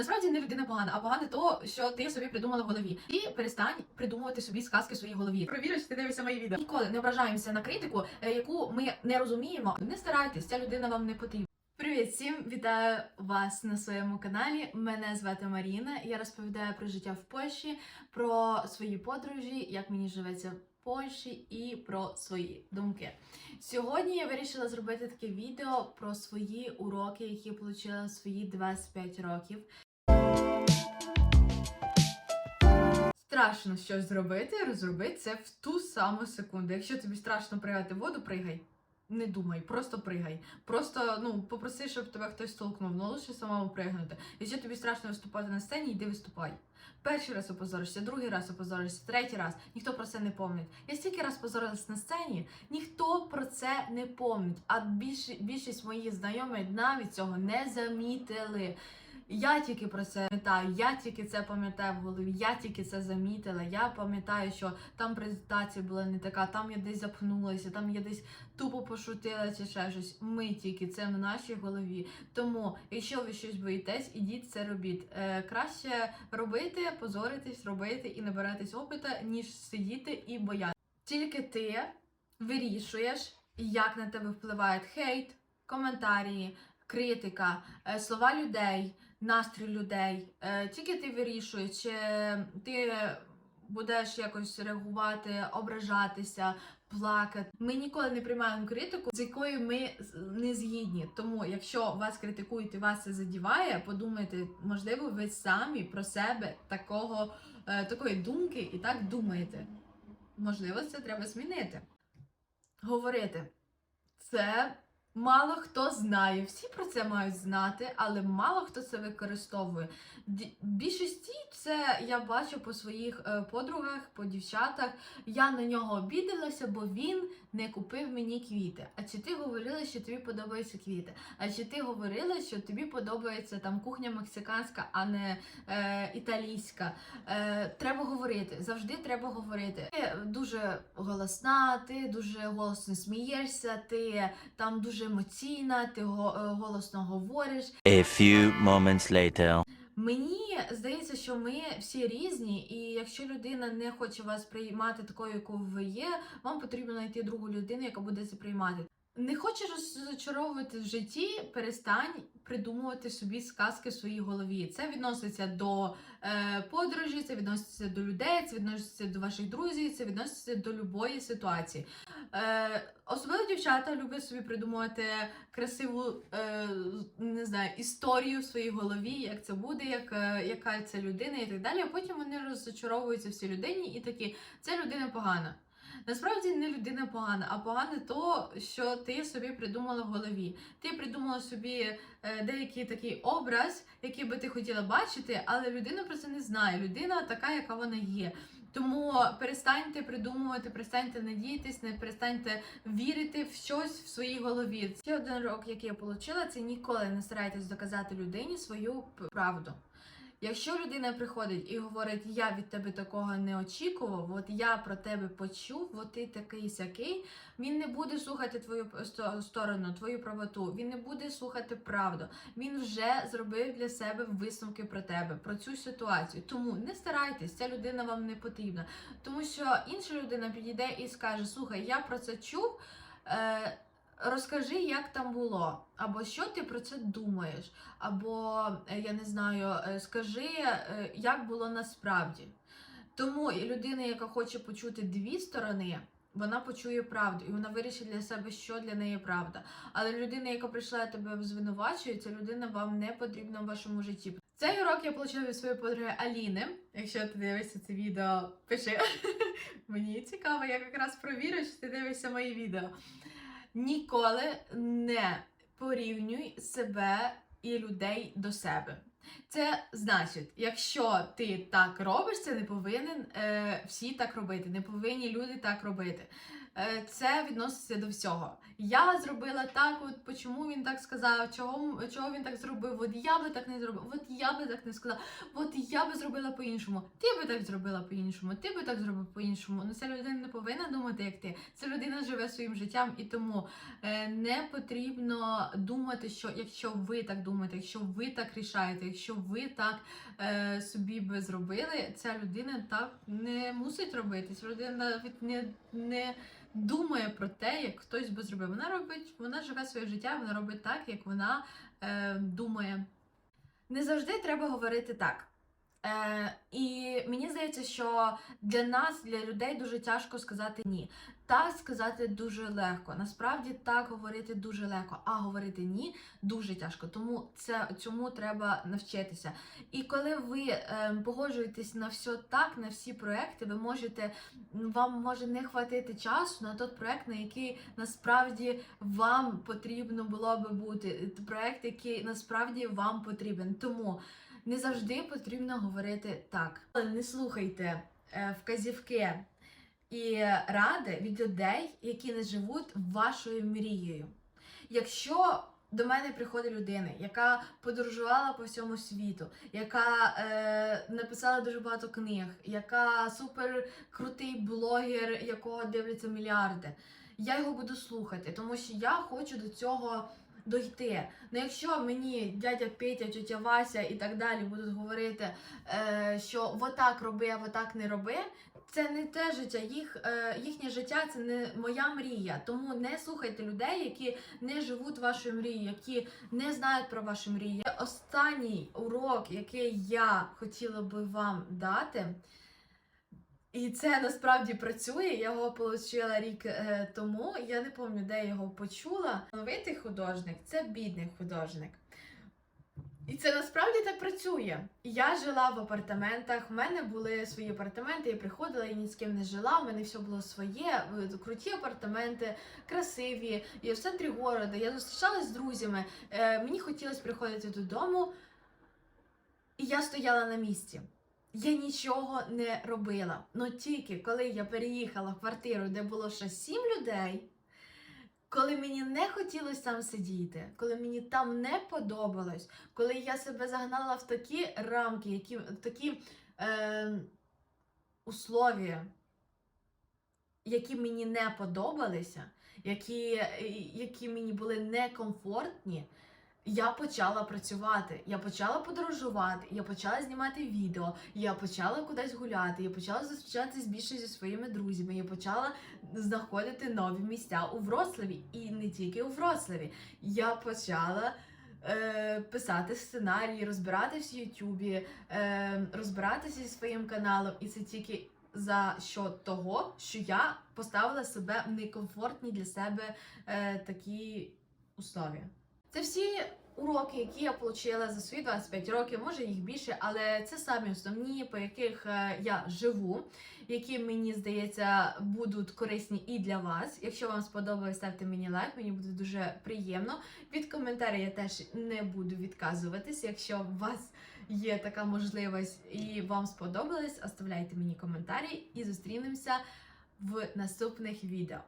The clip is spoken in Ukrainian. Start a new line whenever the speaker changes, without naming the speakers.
Насправді не людина погана, а погане то, що ти собі придумала в голові. І перестань придумувати собі сказки в своїй голові. Провіриш, ти дивишся мої відео. Ніколи не ображаємося на критику, е, яку ми не розуміємо. Не старайтесь, ця людина вам не потрібна. Привіт всім! Вітаю вас на своєму каналі. Мене звати Маріна. Я розповідаю про життя в Польщі, про свої подорожі, як мені живеться в Польщі і про свої думки. Сьогодні я вирішила зробити таке відео про свої уроки, які я отримала свої 25 років. Страшно щось зробити, розроби це в ту саму секунду. Якщо тобі страшно пригати воду, пригай. Не думай, просто пригай. Просто ну попроси, щоб тебе хтось толкнув, ну лише самому пригнути. Якщо тобі страшно виступати на сцені, йди виступай. Перший раз опозоришся, другий раз опозоришся, третій раз. Ніхто про це не помнить. Я стільки раз позорилась на сцені, ніхто про це не помнить. А більш, більшість моїх знайомих навіть цього не замітили. Я тільки про це пам'ятаю, я тільки це пам'ятаю в голові, я тільки це замітила. Я пам'ятаю, що там презентація була не така, там я десь запхнулася, там я десь тупо пошутила чи ще щось. Ми тільки це в нашій голові. Тому, якщо ви щось боїтесь, ідіть це робіть. Е, краще робити, позоритись, робити і набиратись опита, ніж сидіти і боятися. Тільки ти вирішуєш, як на тебе впливає хейт, коментарі, критика, е, слова людей, настрій людей. Е, Тільки ти вирішуєш, чи ти будеш якось реагувати, ображатися, плакати. Ми ніколи не приймаємо критику, з якою ми не згідні. Тому, якщо вас критикують і вас це задіває, подумайте, можливо, ви самі про себе такого, е, такої думки і так думаєте. Можливо, це треба змінити. Говорити. Це мало хто знає. Всі про це мають знати, але мало хто це використовує. Більшості це я бачу по своїх е, подругах, по дівчатах. Я на нього обідалася, бо він не купив мені квіти. А чи ти говорила, що тобі подобаються квіти? А чи ти говорила, що тобі подобається там кухня мексиканська, а не е, італійська? Е, треба говорити, завжди треба говорити. Ти дуже голосна, ти дуже голосно смієшся, ти там дуже емоційна, ти е, голосно говориш.
A few moments later.
Мені здається, що ми всі різні, і якщо людина не хоче вас приймати такою, якою ви є, вам потрібно знайти другу людину, яка буде це приймати. Не хочеш розчаровувати в житті, перестань придумувати собі сказки в своїй голові. Це відноситься до е, подорожі, це відноситься до людей, це відноситься до ваших друзів, це відноситься до любої ситуації. Е, особливо дівчата люблять собі придумувати красиву е, не знаю, історію в своїй голові, як це буде, як, е, яка це людина і так далі. А потім вони розчаровуються в цій людині і такі, це людина погана. Насправді не людина погана, а погане то, що ти собі придумала в голові. Ти придумала собі е, деякий такий образ, який би ти хотіла бачити, але людина про це не знає. Людина така, яка вона є. Тому перестаньте придумувати, перестаньте надіятись, не перестаньте вірити в щось в своїй голові. Ще один урок, який я отримала, це ніколи не старайтесь доказати людині свою правду. Якщо людина приходить і говорить, я від тебе такого не очікував, от я про тебе почув, от ти такий сякий, він не буде слухати твою сторону, твою правоту, він не буде слухати правду. Він вже зробив для себе висновки про тебе, про цю ситуацію. Тому не старайтесь, ця людина вам не потрібна. Тому що інша людина підійде і скаже: Слухай, я про це чув. Е, Розкажи, як там було, або що ти про це думаєш, або е, я не знаю, е, скажи, е, як було насправді. Тому людина, яка хоче почути дві сторони, вона почує правду, і вона вирішить для себе, що для неї правда. Але людина, яка прийшла і тебе звинувачує, ця людина вам не потрібна в вашому житті. Цей урок я отримала від своєї подруги Аліни. Якщо ти дивишся це відео, пиши. Мені цікаво, я якраз провірю, чи ти дивишся мої відео. Ніколи не порівнюй себе і людей до себе. Це значить, якщо ти так робиш, це не повинен е, всі так робити, не повинні люди так робити. Е, це відноситься до всього. Я зробила так, от чому він так сказав, чого, чого він так зробив, от я би так не зробив, от я би так не сказала, от я би зробила по-іншому, ти би так зробила по-іншому, ти би так зробив по-іншому. Ну ця людина не повинна думати, як ти. Ця людина живе своїм життям, і тому е, не потрібно думати, що якщо ви так думаєте, якщо ви так рішаєте, якщо ви так е, собі би зробили, ця людина так не мусить робити. Ця людина навіть не, не думає про те, як хтось би зробив. Вона робить, вона живе своє життя, вона робить так, як вона е, думає. Не завжди треба говорити так. Е, і мені здається, що для нас, для людей, дуже тяжко сказати ні. Так сказати дуже легко. Насправді так говорити дуже легко, а говорити ні дуже тяжко. Тому це цьому треба навчитися. І коли ви е, погоджуєтесь на все так, на всі проекти, ви можете вам може не хватити часу на той проект, на який насправді вам потрібно було би бути. Проект, який насправді вам потрібен. Тому не завжди потрібно говорити так. Не слухайте е, вказівки і ради від людей, які не живуть вашою мрією. Якщо до мене приходить людина, яка подорожувала по всьому світу, яка е, написала дуже багато книг, яка супер крутий блогер, якого дивляться мільярди, я його буду слухати, тому що я хочу до цього дойти. Ну якщо мені дядя Петя, тетя Вася і так далі будуть говорити, е, що отак роби, а отак не роби. Це не те життя, їх, е, їхнє життя це не моя мрія. Тому не слухайте людей, які не живуть вашою мрією, які не знають про вашу мрію. Останній урок, який я хотіла би вам дати, і це насправді працює. Я його отримала рік е, тому. Я не пам'ятаю, де я його почула. Новитий художник це бідний художник. І це насправді так працює. Я жила в апартаментах, в мене були свої апартаменти, я приходила, я ні з ким не жила, в мене все було своє, е, круті апартаменти, красиві. Я в центрі города, я зустрічалась з друзями. Е, мені хотілося приходити додому, і я стояла на місці. Я нічого не робила. Ну тільки коли я переїхала в квартиру, де було ще сім людей, коли мені не хотілося там сидіти, коли мені там не подобалось, коли я себе загнала в такі рамки, які, в такі е, условия, які мені не подобалися, які, які мені були некомфортні, я почала працювати, я почала подорожувати, я почала знімати відео, я почала кудись гуляти, я почала зустрічатися більше зі своїми друзями, я почала знаходити нові місця у Вроцлаві і не тільки у Вроцлаві. Я почала е, писати сценарії, розбиратися в Ютубі, е, розбиратися зі своїм каналом, і це тільки за що того, що я поставила себе в некомфортні для себе е, такі условия. Це всі уроки, які я отримала за свої 25 років, може їх більше, але це самі основні, по яких е, я живу, які мені здається будуть корисні і для вас. Якщо вам сподобалось, ставте мені лайк, мені буде дуже приємно. Від коментаря я теж не буду відказуватись. Якщо у вас є така можливість і вам сподобалось, оставляйте мені коментарі і зустрінемося в наступних відео.